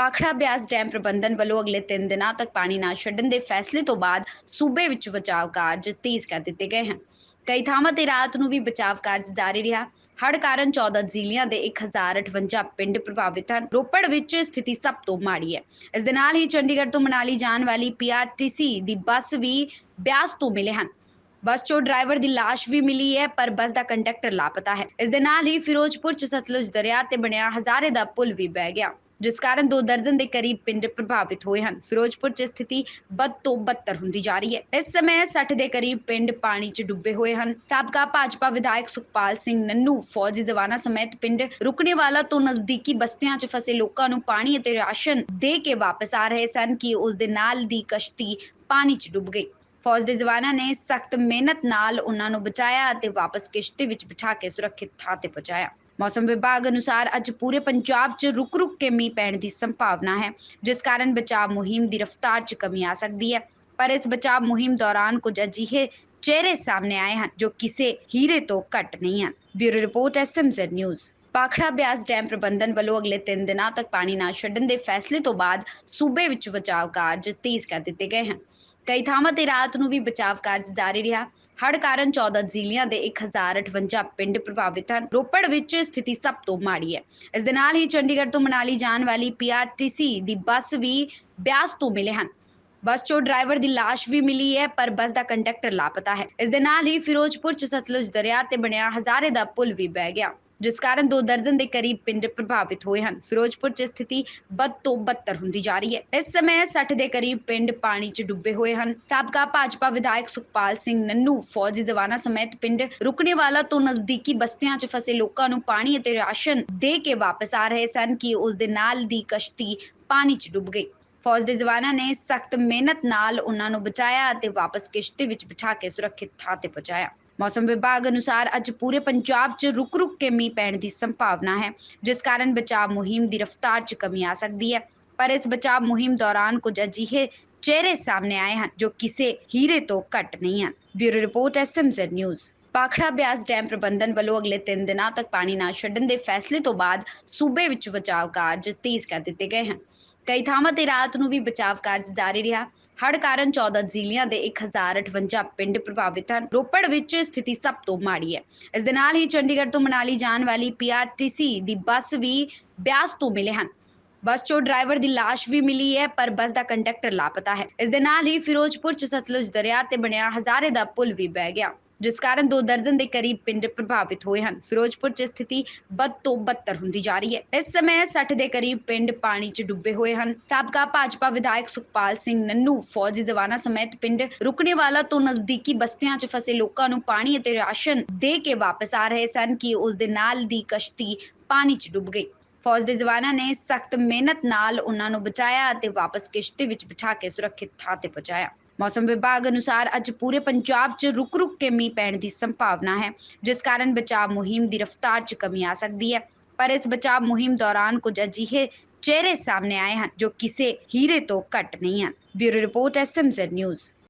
Bhakra Beas dam ਪ੍ਰਬੰਧਨ ਵੱਲੋਂ ਅਗਲੇ 3 ਦਿਨਾਂ ਤੱਕ ਪਾਣੀ ਨਾ ਛੱਡਣ ਦੇ ਫੈਸਲੇ ਤੋਂ ਬਾਅਦ ਸੂਬੇ ਵਿੱਚ ਬਚਾਅ ਕਾਰਜ ਤੇਜ਼ ਕਰ ਦਿੱਤੇ ਗਏ ਹਨ। ਕਈ ਥਾਵਾਂ ਤੇ ਰਾਤ ਨੂੰ ਵੀ ਬਚਾਅ ਕਾਰਜ ਜਾਰੀ ਰਿਹਾ। ਹੜ੍ਹ ਕਾਰਨ 14 ਜ਼ਿਲ੍ਹਿਆਂ ਦੇ 1058 ਪਿੰਡ ਪ੍ਰਭਾਵਿਤ ਹਨ। ਰੋਪੜ ਵਿੱਚ ਸਥਿਤੀ ਸਭ ਤੋਂ ਮਾੜੀ ਹੈ। ਇਸ ਦੇ ਨਾਲ ਹੀ ਚੰਡੀਗੜ੍ਹ ਤੋਂ ਮਨਾਲੀ ਜਾਣ ਵਾਲੀ ਪੀਆਰਟੀਸੀ ਦੀ ਬੱਸ ਵੀ ਬਿਆਸ ਤੋਂ ਮਿਲੇ ਹਨ। ਬੱਸ ਚੋਂ ਡਰਾਈਵਰ ਦੀ ਲਾਸ਼ ਵੀ ਮਿਲੀ ਹੈ, ਪਰ ਬੱਸ ਦਾ ਕੰਡਕਟਰ ਲਾਪਤਾ ਹੈ। ਇਸ ਦੇ ਨਾਲ ਹੀ ਫਿਰੋਜ਼ਪੁਰ ਚ ਸਤਲੁਜ ਦਰਿਆ ਤੇ ਬਣਿਆ ਹਜ਼ਾਰੇ ਦਾ ਪੁਲ ਵੀ ਬਹਿ ਗਿਆ। ਜਿਸ ਕਾਰਨ ਦੋ ਦਰਜਨ ਦੇ ਕਰੀਬ ਪਿੰਡ ਪ੍ਰਭਾਵਿਤ ਹੋਏ ਹਨ। ਫਿਰੋਜ਼ਪੁਰ ਚ ਸਥਿਤੀ ਬਦ ਤੋਂ ਬੱਤਰ ਹੁੰਦੀ ਜਾ ਰਹੀ ਹੈ। ਇਸ ਸਮੇਂ 60 ਦੇ ਕਰੀਬ ਪਿੰਡ ਪਾਣੀ 'ਚ ਡੁੱਬੇ ਹੋਏ ਹਨ। ਸਾਬਕਾ ਭਾਜਪਾ ਵਿਧਾਇਕ ਸੁਖਪਾਲ ਸਿੰਘ ਨੰਨੂ ਫੌਜੀ ਜਵਾਨਾਂ ਸਮੇਤ ਪਿੰਡ ਰੁਕਣੇ ਵਾਲਾ ਤੋਂ ਨਜ਼ਦੀਕੀ ਬਸਤੀਆਂ 'ਚ ਫਸੇ ਲੋਕਾਂ ਨੂੰ ਪਾਣੀ ਅਤੇ ਰਾਸ਼ਨ ਦੇ ਕੇ ਵਾਪਸ ਆ ਰਹੇ ਸਨ ਕਿ ਉਸ ਦੇ ਨਾਲ ਦੀ ਕਸ਼ਤੀ ਪਾਣੀ 'ਚ ਡੁੱਬ ਗਈ। ਫੌਜ ਦੇ ਜਵਾਨਾਂ ਨੇ ਸਖਤ ਮਿਹਨਤ ਨਾਲ ਉਹਨਾਂ ਨੂੰ ਬਚਾਇਆ ਅਤੇ ਵਾਪਸ ਕਿਸ਼ਤੀ ਵਿੱਚ ਬਿਠਾ ਕੇ ਸੁਰੱਖਿਅਤ ਥਾਂ ਤੇ ਪਹੁੰਚਾਇਆ। ਮੌਸਮ ਵਿਭਾਗ ਅਨੁਸਾਰ ਅੱਜ ਪੂਰੇ ਪੰਜਾਬ 'ਚ ਰੁਕ-ਰੁਕ ਕੇ ਮੀਂਹ ਪੈਣ ਦੀ ਸੰਭਾਵਨਾ ਹੈ, ਜਿਸ ਕਾਰਨ ਬਚਾਅ ਮੁਹਿੰਮ ਦੀ ਰਫ਼ਤਾਰ 'ਚ ਕਮੀ ਆ ਸਕਦੀ ਹੈ। ਪਰ ਇਸ ਬਚਾਅ ਮੁਹਿੰਮ ਦੌਰਾਨ ਕੁਝ ਅਜਿਹੇ ਚਿਹਰੇ ਸਾਹਮਣੇ ਆਏ ਹਨ ਜੋ ਕਿਸੇ ਹੀਰੇ ਤੋਂ ਘੱਟ ਨਹੀਂ ਹਨ। Bureau report SMZ news. Bhakra Beas dam ਪ੍ਰਬੰਧਨ ਵੱਲੋਂ ਅਗਲੇ 3 ਦਿਨਾਂ ਤੱਕ ਪਾਣੀ ਨਾ ਛੱਡਣ ਦੇ ਫੈਸਲੇ ਤੋਂ ਬਾਅਦ ਸੂਬੇ ਵਿੱਚ ਬਚਾਅ ਕਾਰਜ ਤੇਜ਼ ਕਰ ਦਿੱਤੇ ਗਏ ਹਨ। ਕਈ ਥਾਵਾਂ ਤੇ ਰਾਤ ਨੂੰ ਵੀ ਬਚਾਅ ਕਾਰਜ ਜਾਰੀ ਰਿਹਾ। ਹੜ ਕਾਰਨ 14 ਜ਼ਿਲ੍ਹਿਆਂ ਦੇ 1058 ਪਿੰਡ ਪ੍ਰਭਾਵਿਤ ਹਨ। ਰੋਪੜ ਵਿੱਚ ਸਥਿਤੀ ਸਭ ਤੋਂ ਮਾੜੀ ਹੈ। ਇਸ ਦੇ ਨਾਲ ਹੀ ਚੰਡੀਗੜ੍ਹ ਤੋਂ ਮਨਾਲੀ ਜਾਣ ਵਾਲੀ ਪੀਆਰਟੀਸੀ ਦੀ ਬੱਸ ਵੀ ਬਿਆਸ ਤੋਂ ਮਿਲੇ ਹਨ। ਬੱਸ ਚੋਂ ਡਰਾਈਵਰ ਦੀ ਲਾਸ਼ ਵੀ ਮਿਲੀ ਹੈ, ਪਰ ਬੱਸ ਦਾ ਕੰਡਕਟਰ ਲਾਪਤਾ ਹੈ। ਇਸ ਦੇ ਨਾਲ ਹੀ ਫਿਰੋਜ਼ਪੁਰ ਚ ਸਤਲੁਜ ਦਰਿਆ ਤੇ ਬਣਿਆ ਹਜ਼ਾਰੇ ਦਾ ਪੁਲ ਵੀ ਬਹਿ ਗਿਆ। ਜਿਸ ਕਾਰਨ ਦੋ ਦਰਜਨ ਦੇ ਕਰੀਬ ਪਿੰਡ ਪ੍ਰਭਾਵਿਤ ਹੋਏ ਹਨ। ਫਿਰੋਜ਼ਪੁਰ 'ਚ ਸਥਿਤੀ ਬਦ ਤੋਂ ਬੱਤਰ ਹੁੰਦੀ ਜਾ ਰਹੀ ਹੈ। ਇਸ ਸਮੇਂ 60 ਦੇ ਕਰੀਬ ਪਿੰਡ ਪਾਣੀ 'ਚ ਡੁੱਬੇ ਹੋਏ ਹਨ। ਸਾਬਕਾ ਭਾਜਪਾ ਵਿਧਾਇਕ ਸੁਖਪਾਲ ਸਿੰਘ ਨੰਨੂ ਫੌਜੀ ਜਵਾਨਾਂ ਸਮੇਤ ਪਿੰਡ ਰੁਕਣੇਵਾਲਾ ਤੋਂ ਨਜ਼ਦੀਕੀ ਬਸਤੀਆਂ 'ਚ ਫਸੇ ਲੋਕਾਂ ਨੂੰ ਪਾਣੀ ਅਤੇ ਰਾਸ਼ਨ ਦੇ ਕੇ ਵਾਪਸ ਆ ਰਹੇ ਸਨ ਕਿ ਉਸ ਦੇ ਨਾਲ ਦੀ ਕਸ਼ਤੀ ਪਾਣੀ 'ਚ ਡੁੱਬ ਗਈ। ਫੌਜ ਦੇ ਜਵਾਨਾਂ ਨੇ ਸਖਤ ਮਿਹਨਤ ਨਾਲ ਉਹਨਾਂ ਨੂੰ ਬਚਾਇਆ ਅਤੇ ਵਾਪਸ ਕਿਸ਼ਤੀ ਵਿੱਚ ਬਿਠਾ ਕੇ ਸੁਰੱਖਿਅਤ ਥਾਂ ਤੇ ਪਹੁੰਚਾਇਆ। ਮੌਸਮ ਵਿਭਾਗ ਅਨੁਸਾਰ ਅੱਜ ਪੂਰੇ ਪੰਜਾਬ 'ਚ ਰੁਕ-ਰੁਕ ਕੇ ਮੀਂਹ ਪੈਣ ਦੀ ਸੰਭਾਵਨਾ ਹੈ, ਜਿਸ ਕਾਰਨ ਬਚਾਅ ਮੁਹਿੰਮ ਦੀ ਰਫ਼ਤਾਰ 'ਚ ਕਮੀ ਆ ਸਕਦੀ ਹੈ। ਪਰ ਇਸ ਬਚਾਅ ਮੁਹਿੰਮ ਦੌਰਾਨ ਕੁਝ ਅਜਿਹੇ ਚਿਹਰੇ ਸਾਹਮਣੇ ਆਏ ਹਨ ਜੋ ਕਿਸੇ ਹੀਰੇ ਤੋਂ ਘੱਟ ਨਹੀਂ ਹਨ। Bureau report SMZ news. Bhakra Beas dam ਪ੍ਰਬੰਧਨ ਵੱਲੋਂ ਅਗਲੇ 3 ਦਿਨਾਂ ਤੱਕ ਪਾਣੀ ਨਾ ਛੱਡਣ ਦੇ ਫੈਸਲੇ ਤੋਂ ਬਾਅਦ ਸੂਬੇ ਵਿੱਚ ਬਚਾਅ ਕਾਰਜ ਤੇਜ਼ ਕਰ ਦਿੱਤੇ ਗਏ ਹਨ। ਕਈ ਥਾਵਾਂ ਤੇ ਰਾਤ ਨੂੰ ਵੀ ਬਚਾਵ ਕਾਰਜ ਜਾਰੀ ਰਿਹਾ। ਹੜ੍ਹ ਕਾਰਨ 14 ਜ਼ਿਲ੍ਹਿਆਂ ਦੇ 1058 ਪਿੰਡ ਪ੍ਰਭਾਵਿਤ ਹਨ। ਰੋਪੜ ਵਿੱਚ ਸਥਿਤੀ ਸਭ ਤੋਂ ਮਾੜੀ ਹੈ। ਇਸ ਦੇ ਨਾਲ ਹੀ ਚੰਡੀਗੜ੍ਹ ਤੋਂ ਮਨਾਲੀ ਜਾਣ ਵਾਲੀ ਪੀਆਰਟੀਸੀ ਦੀ ਬੱਸ ਵੀ ਬਿਆਸ ਤੋਂ ਮਿਲੇ ਹਨ। ਬੱਸ ਚੋਂ ਡਰਾਈਵਰ ਦੀ ਲਾਸ਼ ਵੀ ਮਿਲੀ ਹੈ, ਪਰ ਬੱਸ ਦਾ ਕੰਡਕਟਰ ਲਾਪਤਾ ਹੈ। ਇਸ ਦੇ ਨਾਲ ਹੀ ਫਿਰੋਜ਼ਪੁਰ ਚ ਸਤਲੁਜ ਦਰਿਆ ਤੇ ਬਣਿਆ ਹਜ਼ਾਰੇ ਦਾ ਪੁਲ ਵੀ ਬਹਿ ਗਿਆ। ਜਿਸ ਕਾਰਨ ਦੋ ਦਰਜਨ ਦੇ ਕਰੀਬ ਪਿੰਡ ਪ੍ਰਭਾਵਿਤ ਹੋਏ ਹਨ। ਫਿਰੋਜ਼ਪੁਰ 'ਚ ਸਥਿਤੀ ਬਦ ਤੋਂ ਬੱਤਰ ਹੁੰਦੀ ਜਾ ਰਹੀ ਹੈ। ਇਸ ਸਮੇਂ 60 ਦੇ ਕਰੀਬ ਪਿੰਡ ਪਾਣੀ 'ਚ ਡੁੱਬੇ ਹੋਏ ਹਨ। ਸਾਬਕਾ ਭਾਜਪਾ ਵਿਧਾਇਕ ਸੁਖਪਾਲ ਸਿੰਘ ਨੰਨੂ ਫੌਜੀ ਜਵਾਨਾਂ ਸਮੇਤ ਪਿੰਡ ਰੁਕਣੇ ਵਾਲਾ ਤੋਂ ਨਜ਼ਦੀਕੀ ਬਸਤੀਆਂ 'ਚ ਫਸੇ ਲੋਕਾਂ ਨੂੰ ਪਾਣੀ ਅਤੇ ਰਾਸ਼ਨ ਦੇ ਕੇ ਵਾਪਸ ਆ ਰਹੇ ਸਨ ਕਿ ਉਸ ਦੇ ਨਾਲ ਦੀ ਕਸ਼ਤੀ ਪਾਣੀ 'ਚ ਡੁੱਬ ਗਈ। ਫੌਜ ਦੇ ਜਵਾਨਾਂ ਨੇ ਸਖਤ ਮਿਹਨਤ ਨਾਲ ਉਹਨਾਂ ਨੂੰ ਬਚਾਇਆ ਅਤੇ ਵਾਪਸ ਕਿਸ਼ਤੀ ਵਿੱਚ ਬਿਠਾ ਕੇ ਸੁਰੱਖਿਅਤ ਥਾਂ ਤੇ ਪਹੁੰਚਾਇਆ। ਮੌਸਮ ਵਿਭਾਗ ਅਨੁਸਾਰ ਅੱਜ ਪੂਰੇ ਪੰਜਾਬ 'ਚ ਰੁਕ-ਰੁਕ ਕੇ ਮੀਂਹ ਪੈਣ ਦੀ ਸੰਭਾਵਨਾ ਹੈ ਜਿਸ ਕਾਰਨ ਬਚਾਅ ਮੁਹਿੰਮ ਦੀ ਰਫ਼ਤਾਰ 'ਚ ਕਮੀ ਆ ਸਕਦੀ ਹੈ ਪਰ ਇਸ ਬਚਾਅ ਮੁਹਿੰਮ ਦੌਰਾਨ ਕੁਝ ਅਜਿਹੇ ਚਿਹਰੇ ਸਾਹਮਣੇ ਆਏ ਹਨ ਜੋ ਕਿਸੇ ਹੀਰੇ ਤੋਂ ਘੱਟ ਨਹੀਂ ਹਨ ਬਿਊਰੋ ਰਿਪੋਰਟ ਐਸਐਮਜ਼ੈਡ ਨਿਊਜ਼